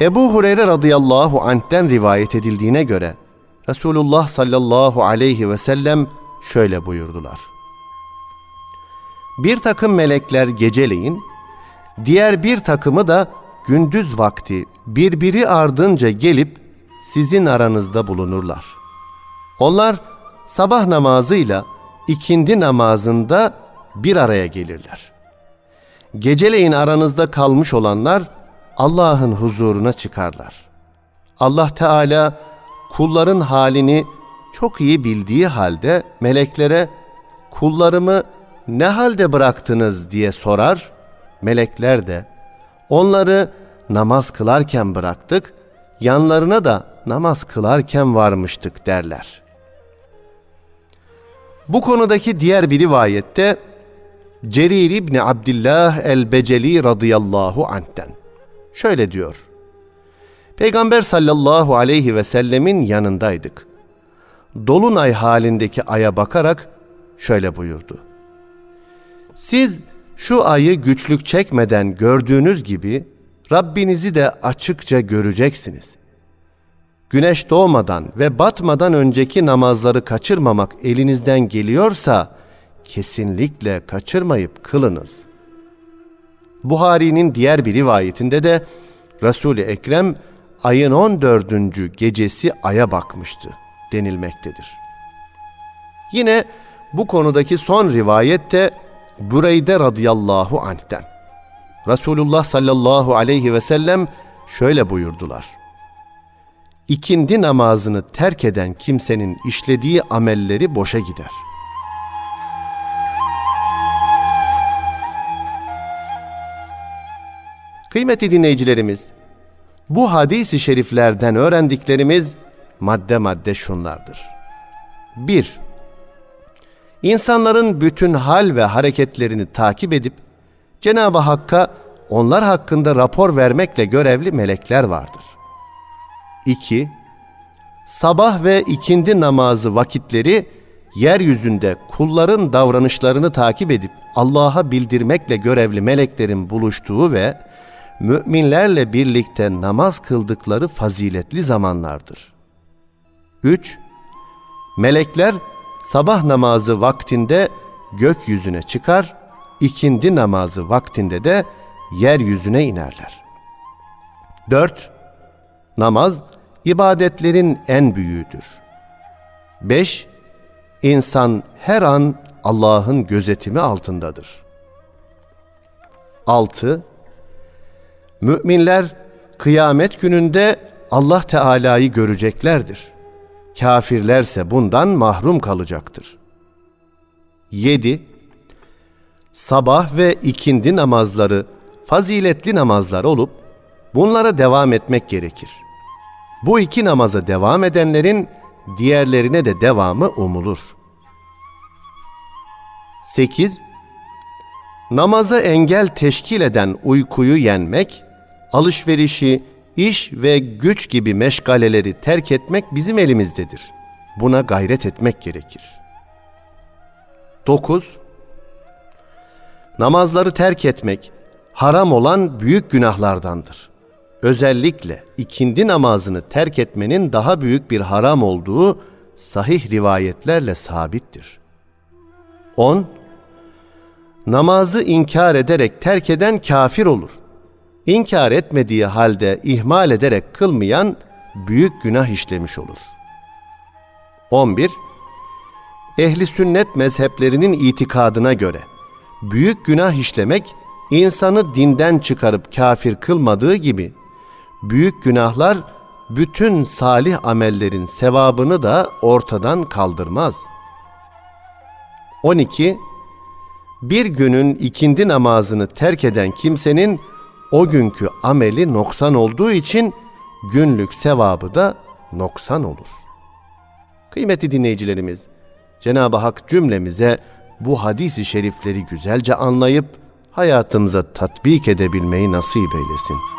Ebu Hureyre radıyallahu anh'ten rivayet edildiğine göre Resulullah sallallahu aleyhi ve sellem şöyle buyurdular. Bir takım melekler geceleyin, diğer bir takımı da gündüz vakti birbiri ardınca gelip sizin aranızda bulunurlar. Onlar sabah namazıyla ikindi namazında bir araya gelirler. Geceleyin aranızda kalmış olanlar Allah'ın huzuruna çıkarlar. Allah Teala kulların halini çok iyi bildiği halde meleklere kullarımı ne halde bıraktınız diye sorar. Melekler de onları namaz kılarken bıraktık, yanlarına da namaz kılarken varmıştık derler. Bu konudaki diğer bir rivayette Cerir İbni Abdillah el-Beceli radıyallahu anh'ten şöyle diyor. Peygamber sallallahu aleyhi ve sellemin yanındaydık. Dolunay halindeki aya bakarak şöyle buyurdu. Siz şu ayı güçlük çekmeden gördüğünüz gibi Rabbinizi de açıkça göreceksiniz. Güneş doğmadan ve batmadan önceki namazları kaçırmamak elinizden geliyorsa kesinlikle kaçırmayıp kılınız. Buhari'nin diğer bir rivayetinde de Resul-i Ekrem ayın 14. gecesi aya bakmıştı denilmektedir. Yine bu konudaki son rivayette Bureyde radıyallahu anh'ten. Resulullah sallallahu aleyhi ve sellem şöyle buyurdular. İkindi namazını terk eden kimsenin işlediği amelleri boşa gider. Kıymetli dinleyicilerimiz, bu hadis-i şeriflerden öğrendiklerimiz madde madde şunlardır. 1. İnsanların bütün hal ve hareketlerini takip edip Cenab-ı Hakk'a onlar hakkında rapor vermekle görevli melekler vardır. 2. Sabah ve ikindi namazı vakitleri yeryüzünde kulların davranışlarını takip edip Allah'a bildirmekle görevli meleklerin buluştuğu ve müminlerle birlikte namaz kıldıkları faziletli zamanlardır. 3. Melekler sabah namazı vaktinde gökyüzüne çıkar, ikindi namazı vaktinde de yeryüzüne inerler. 4. Namaz ibadetlerin en büyüğüdür. 5. İnsan her an Allah'ın gözetimi altındadır. 6. Müminler kıyamet gününde Allah Teala'yı göreceklerdir. Kafirlerse bundan mahrum kalacaktır. 7. Sabah ve ikindi namazları faziletli namazlar olup bunlara devam etmek gerekir. Bu iki namaza devam edenlerin diğerlerine de devamı umulur. 8. Namaza engel teşkil eden uykuyu yenmek, alışverişi, iş ve güç gibi meşgaleleri terk etmek bizim elimizdedir. Buna gayret etmek gerekir. 9. Namazları terk etmek haram olan büyük günahlardandır. Özellikle ikindi namazını terk etmenin daha büyük bir haram olduğu sahih rivayetlerle sabittir. 10. Namazı inkar ederek terk eden kafir olur. İnkar etmediği halde ihmal ederek kılmayan büyük günah işlemiş olur. 11. Ehli sünnet mezheplerinin itikadına göre büyük günah işlemek insanı dinden çıkarıp kafir kılmadığı gibi büyük günahlar bütün salih amellerin sevabını da ortadan kaldırmaz. 12. Bir günün ikindi namazını terk eden kimsenin o günkü ameli noksan olduğu için günlük sevabı da noksan olur. Kıymetli dinleyicilerimiz, Cenab-ı Hak cümlemize bu hadisi şerifleri güzelce anlayıp hayatımıza tatbik edebilmeyi nasip eylesin.''